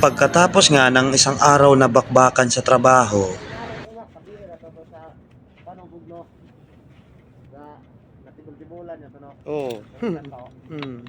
Pagkatapos nga ng isang araw na bakbakan sa trabaho, oh. hmm.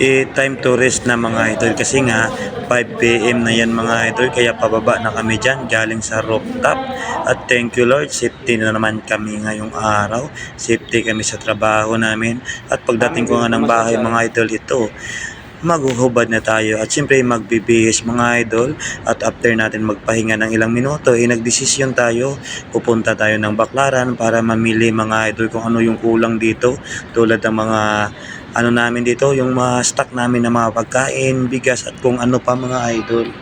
Eh, time to rest na mga idol. Kasi nga 5pm na yan mga idol. Kaya pababa na kami dyan galing sa rooftop. At thank you Lord. Safety na naman kami ngayong araw. Safety kami sa trabaho namin. At pagdating ko nga ng bahay mga idol ito maghuhubad na tayo. At siyempre magbibihis mga idol. At after natin magpahinga ng ilang minuto eh nagdesisyon tayo. Pupunta tayo ng baklaran para mamili mga idol kung ano yung kulang dito. Tulad ng mga ano namin dito, yung mga stock namin ng mga pagkain, bigas at kung ano pa mga idol.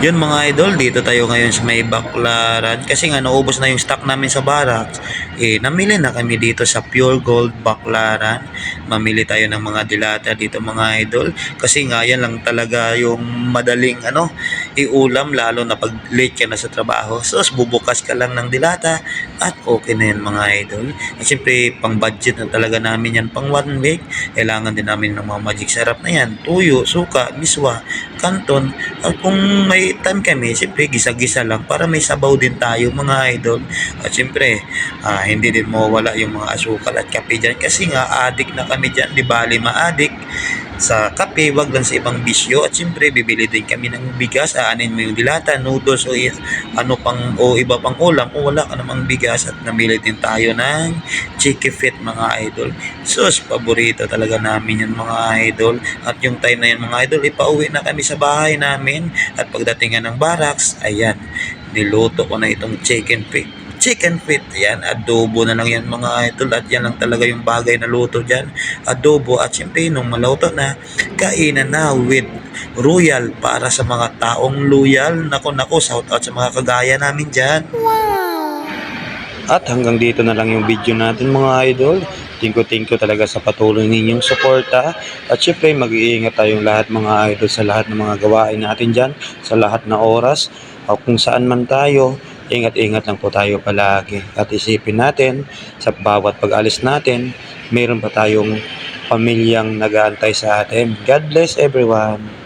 Yun mga idol, dito tayo ngayon sa may baklaran kasi nga naubos na yung stock namin sa barracks. Eh, namili na kami dito sa Pure Gold Baklaran. Mamili tayo ng mga dilata dito mga idol kasi nga yan lang talaga yung madaling ano, iulam lalo na pag late ka na sa trabaho. So, bubukas ka lang ng dilata at okay na yan mga idol. At syempre, pang budget na talaga namin yan pang one week. Kailangan din namin ng mga magic sarap na yan. Tuyo, suka, miswa, kanton. At kung may time kami, syempre, gisa-gisa lang para may sabaw din tayo mga idol. At syempre, ah, hindi din mawala yung mga asukal at kape dyan. Kasi nga, adik na kami dyan. Di bali ma-adik sa kape, wag lang sa ibang bisyo. At syempre, bibili din kami ng bigas. Aanin mo yung dilata, noodles o ano pang o iba pang ulam. Kung wala ka namang bigas at namili din tayo ng Chicky Fit mga idol. Sus, paborito talaga namin yan mga idol. At yung time na yan mga idol, ipauwi na kami sa bahay namin. At pagdating ng barracks, ayan, niluto ko na itong chicken feet chicken feet. Yan, adobo na lang yan mga idol. At yan lang talaga yung bagay na luto dyan. Adobo at syempre nung malauto na, kainan na with royal para sa mga taong loyal. Nako nako, shout out sa mga kagaya namin dyan. At hanggang dito na lang yung video natin mga idol. Tingko-tingko talaga sa patuloy ninyong suporta. At syempre mag-iingat tayong lahat mga idol sa lahat ng mga gawain natin dyan. Sa lahat na oras. O kung saan man tayo, ingat-ingat lang po tayo palagi. At isipin natin sa bawat pag-alis natin, mayroon pa tayong pamilyang nag-aantay sa atin. God bless everyone.